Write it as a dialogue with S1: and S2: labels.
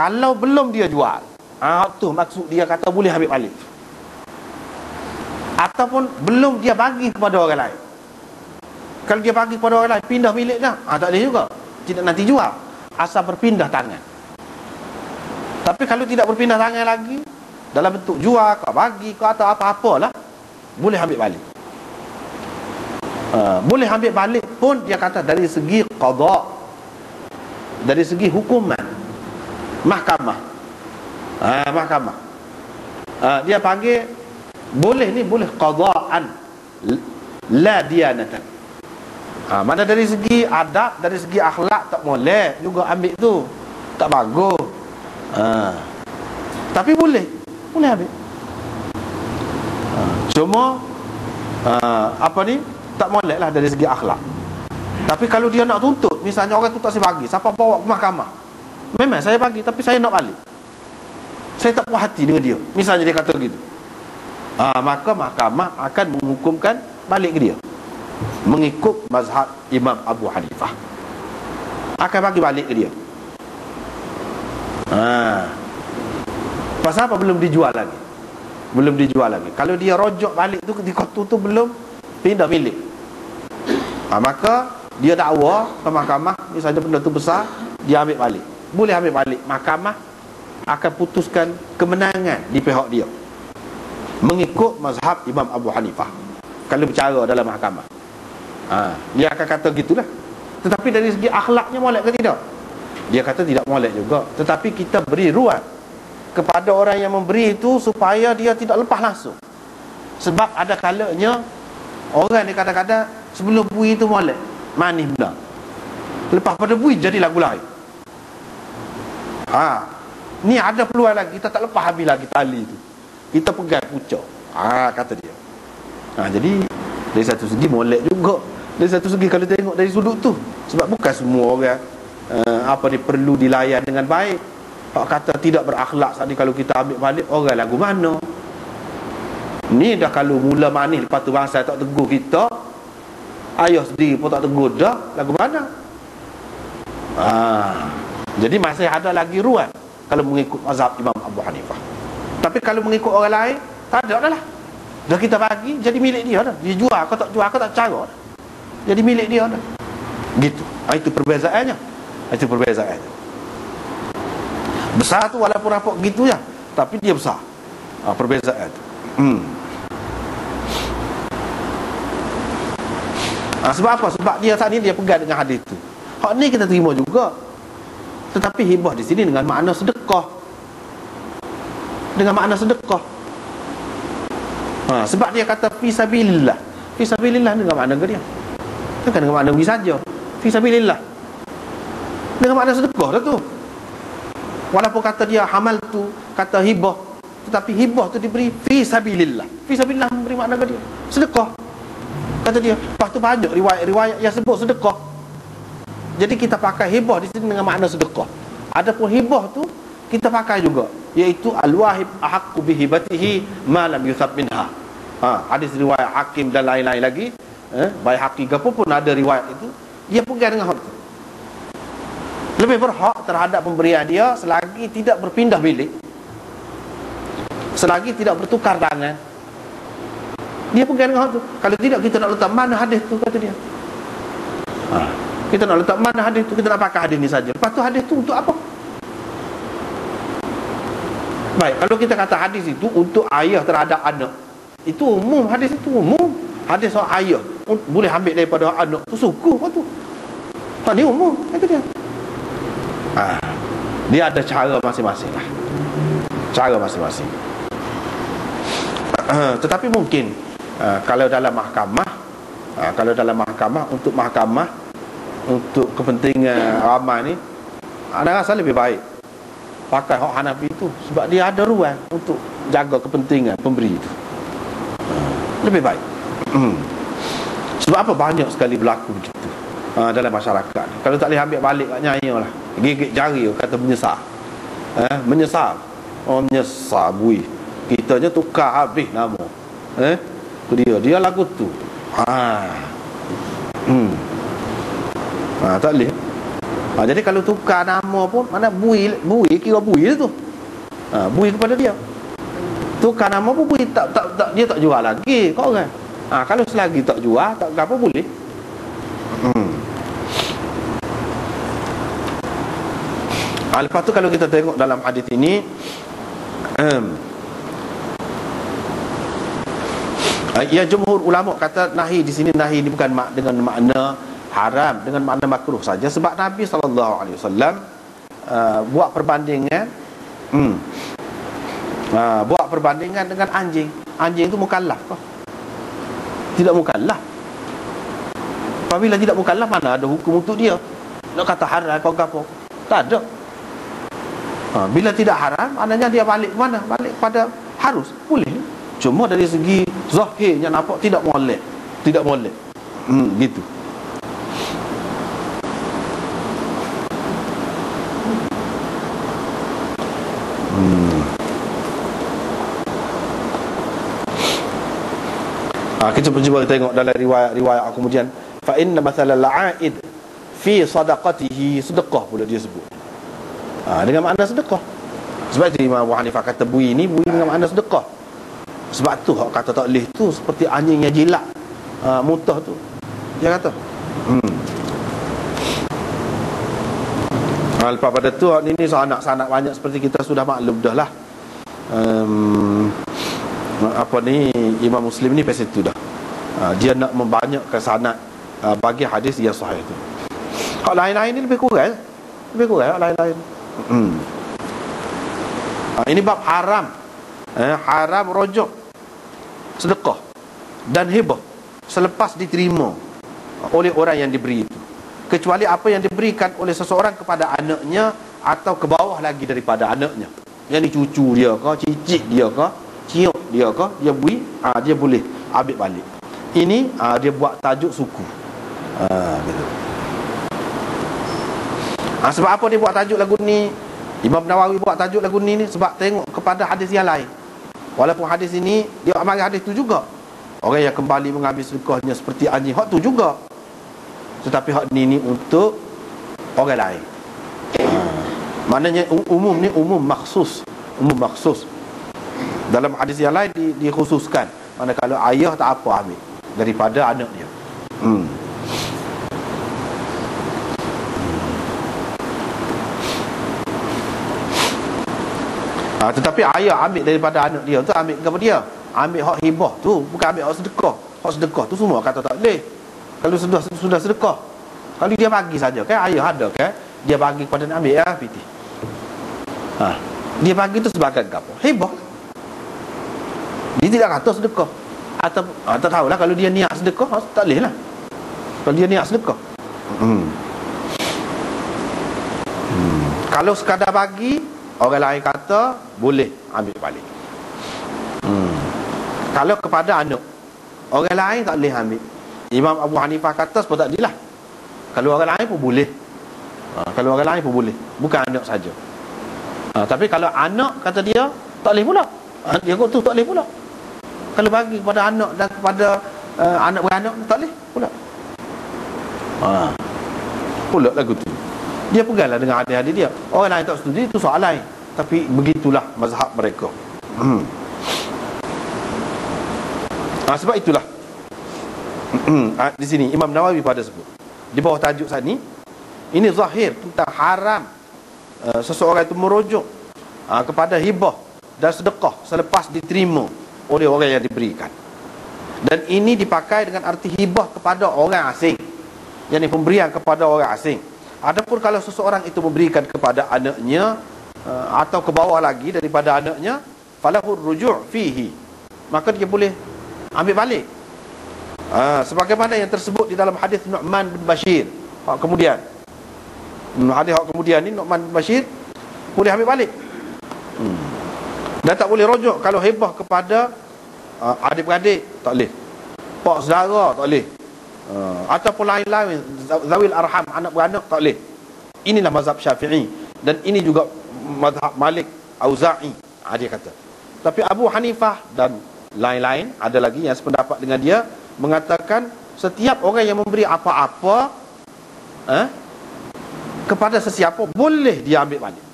S1: kalau belum dia jual ah tu maksud dia kata boleh ambil balik. Ataupun belum dia bagi kepada orang lain. Kalau dia bagi kepada orang lain pindah milik dah ah tak boleh juga. Tidak nanti jual. Asal berpindah tangan. Tapi kalau tidak berpindah tangan lagi dalam bentuk jual kau bagi kau atau apa-apalah boleh ambil balik. Uh, boleh ambil balik pun dia kata dari segi qada dari segi hukuman mahkamah. Uh, mahkamah. Uh, dia panggil boleh ni boleh qadaan la dianatan ha, mana dari segi adab dari segi akhlak tak boleh juga ambil tu. Tak bagus. Ha. tapi boleh boleh ambil. Ha. cuma ha, apa ni tak boleh lah dari segi akhlak. Tapi kalau dia nak tuntut misalnya orang tu tak saya bagi siapa bawa ke mahkamah memang saya bagi tapi saya nak balik. Saya tak puas hati dengan dia. Misalnya dia kata gitu ha, maka mahkamah akan menghukumkan balik ke dia. Mengikut mazhab Imam Abu Hanifah. Akan bagi balik ke dia. Ha. pasal apa belum dijual lagi? Belum dijual lagi. Kalau dia rojok balik tu di kotu tu belum pindah milik ha, maka dia dakwa ke mahkamah misalnya benda tu besar dia ambil balik boleh ambil balik mahkamah akan putuskan kemenangan di pihak dia. Mengikut mazhab Imam Abu Hanifah. Kalau bercara dalam mahkamah. Ha, dia akan kata gitulah. Tetapi dari segi akhlaknya molek ke tidak? Dia kata tidak molek juga. Tetapi kita beri ruang kepada orang yang memberi itu supaya dia tidak lepas langsung. Sebab ada kalanya orang ni kadang-kadang sebelum bui itu molek manis pula lepas pada bui jadi lagu lain ha, ni ada peluang lagi kita tak lepas habis lagi tali itu kita pegang pucuk. Ah kata dia. Ha, jadi dari satu segi molek juga. Dari satu segi kalau tengok dari sudut tu sebab bukan semua orang uh, apa ni perlu dilayan dengan baik. Pak kata tidak berakhlak tadi kalau kita ambil balik orang lagu mana? Ni dah kalau mula manis lepas tu bangsa tak tegur kita ayah sendiri pun tak tegur dah lagu mana? Ah, jadi masih ada lagi ruang kalau mengikut mazhab Imam Abu Hanifah. Tapi kalau mengikut orang lain Tak ada dah lah. Dah kita bagi Jadi milik dia dah. Dia jual Kau tak jual Kau tak cara dah. Jadi milik dia dah. Gitu. Ha, Itu perbezaannya. Ha, Itu perbezaannya. Besar tu walaupun rapat gitu ya Tapi dia besar. Ha, Perbezaan tu. Hmm. ha, Sebab apa? Sebab dia saat ni Dia pegang dengan hadis tu. Hak ni kita terima juga Tetapi hibah di sini Dengan makna sedekah. Dengan makna sedekah. Ha, sebab dia kata fisabilillah fisabilillah dengan makna ke dia? Bukan dengan makna pergi saja. Fisabilillah dengan makna sedekah dah tu. Walaupun kata dia hamal tu kata hibah tetapi hibah tu diberi fisabilillah fisabilillah memberi makna ke dia? Sedekah. Kata dia lepas tu banyak riwayat-riwayat yang sebut sedekah jadi kita pakai hibah di sini dengan makna sedekah. Adapun hibah tu kita pakai juga iaitu al-wahib ahaqqu bihibatihi ma lam yusab minha. Ha hadis riwayat hakim dan lain-lain lagi eh hakim apa pun ada riwayat itu dia pegang dengan hak itu. Lebih berhak terhadap pemberian dia selagi tidak berpindah bilik selagi tidak bertukar tangan. Dia pegang dengan hak itu. Kalau tidak kita nak letak mana hadis tu kata dia. Ha. Kita nak letak mana hadis tu kita nak pakai hadis ni saja lepas tu hadis tu untuk apa Baik, kalau kita kata hadis itu untuk ayah terhadap anak. Itu umum, hadis itu umum. Hadis soal ayah boleh ambil daripada anak tu suku apa tu? Tak ni umum, kata dia. Ha, dia ada cara masing-masing lah. Cara masing-masing. Ha, tetapi mungkin ha, kalau dalam mahkamah kalau dalam mahkamah untuk mahkamah untuk kepentingan ramai ni ada rasa lebih baik pakai hak Hanafi itu sebab dia ada ruang untuk jaga kepentingan pemberi itu lebih baik. Hmm. sebab apa? Banyak sekali berlaku begitu uh, dalam masyarakat kalau tak boleh ambil balik kat nyaya lah. Gigit jari kata menyesal. Eh, menyesal. Oh menyesal bui. Kitanya tukar habis nama. Eh dia dia lagu tu. Hmm. Ha, tak boleh. Ha, jadi kalau tukar nama pun mana bui bui kira bui tu. Ha, bui kepada dia. Tukar nama pun bui tak, tak, tak dia tak jual lagi kau kan ha, kalau selagi tak jual tak apa boleh. Hmm. ha, lepas tu kalau kita tengok dalam hadis ini um, Ya jumhur ulama kata nahi di sini nahi ini bukan mak, dengan makna haram dengan makna makruh saja sebab Nabi sallallahu alaihi wasallam uh, buat perbandingan hmm, uh, buat perbandingan dengan anjing. Anjing itu mukallaf kah? Tidak mukallaf. Apabila tidak mukallaf mana ada hukum untuk dia? Nak kata haram kau apa? Tak ada. Ha, bila tidak haram, maknanya dia balik mana? Balik pada harus. Boleh. Cuma dari segi zahirnya nampak tidak molek. Tidak molek. Hmm, gitu. Ha, kita cuba tengok dalam riwayat-riwayat kemudian fa inna mathala al-a'id fi sadaqatihi sedekah pula dia sebut. Ha, dengan makna sedekah. Sebab itu Imam Abu Hanifah kata bui ni bui dengan makna sedekah. Sebab tu hak kata tak boleh tu seperti anjing yang jilat uh, mutah tu. Dia kata. Hmm. Ha, lepas pada tu ni ni sanak-sanak banyak seperti kita sudah maklum dah lah. Um, apa ni Imam Muslim ni pasal tu dah. Uh, dia nak membanyakkan sanad uh, bagi hadis yang sahih tu. Hak lain-lain ni lebih kurang. Lebih kurang hak lain-lain. Hmm. Uh, ini bab haram. Eh, haram rojok sedekah dan hibah selepas diterima oleh orang yang diberi itu kecuali apa yang diberikan oleh seseorang kepada anaknya atau ke bawah lagi daripada anaknya yang cucu dia ke cicit dia ke ciuk dia ke dia bui ha, dia boleh ambil balik ini ha, dia buat tajuk suku ha, gitu. Ha, sebab apa dia buat tajuk lagu ni Imam Nawawi buat tajuk lagu ni ni sebab tengok kepada hadis yang lain Walaupun hadis ini dia amal hadis itu juga. Orang yang kembali mengambil sedekahnya seperti anjing hak tu juga. Tetapi hak ni ni untuk orang lain. Ha. Maknanya umum ni umum maksus, umum maksus. Dalam hadis yang lain di, dikhususkan mana kalau ayah tak apa ambil daripada anak dia. Hmm. ha, Tetapi ayah ambil daripada anak dia tu Ambil kepada dia Ambil hak hibah tu Bukan ambil hak sedekah Hak sedekah tu semua kata tak boleh Kalau sudah sudah sedekah Kalau dia bagi saja kan Ayah ada kan Dia bagi kepada nak ambil ya piti ha. Dia bagi tu sebagai apa Hibah Dia tidak kata sedekah Atau ha, tak tahulah kalau dia niat sedekah ha, Tak boleh lah Kalau dia niat sedekah hmm. Hmm. Kalau sekadar bagi Orang lain kata boleh ambil balik. Hmm. Kalau kepada anak, orang lain tak boleh ambil. Imam Abu Hanifah kata sebab tak lah. Kalau orang lain pun boleh. Ha, kalau orang lain pun boleh. Bukan anak saja. Ha, tapi kalau anak kata dia tak boleh pula. Ha, dia kata tu tak boleh pula. Kalau bagi kepada anak dan kepada uh, anak beranak tak boleh? Pula. Ha. Pula lagu tu. Dia peganglah dengan adik-adik dia. Orang lain tak setuju itu soal lain. Tapi begitulah mazhab mereka. Hmm. ha, sebab itulah. Ha, di sini Imam Nawawi pada sebut. Di bawah tajuk saat ini ini zahir tentang haram. Uh, seseorang itu merujuk uh, kepada hibah dan sedekah selepas diterima oleh orang yang diberikan dan ini dipakai dengan arti hibah kepada orang asing yang pemberian kepada orang asing Adapun kalau seseorang itu memberikan kepada anaknya uh, atau ke bawah lagi daripada anaknya, falahu ruju' fihi. Maka dia boleh ambil balik. Uh, sebagaimana yang tersebut di dalam hadis Nu'man bin Bashir. Hak kemudian. Hmm, hadis hak kemudian ni Nu'man bin Bashir boleh ambil balik. Dan tak boleh rujuk kalau hebah kepada uh, adik-beradik tak boleh. Pak saudara tak boleh. Uh, ataupun lain-lain zawil arham anak beranak tak boleh inilah mazhab syafi'i dan ini juga mazhab malik auza'i ha, dia kata tapi Abu Hanifah dan lain-lain ada lagi yang sependapat dengan dia mengatakan setiap orang yang memberi apa-apa eh, kepada sesiapa boleh dia ambil balik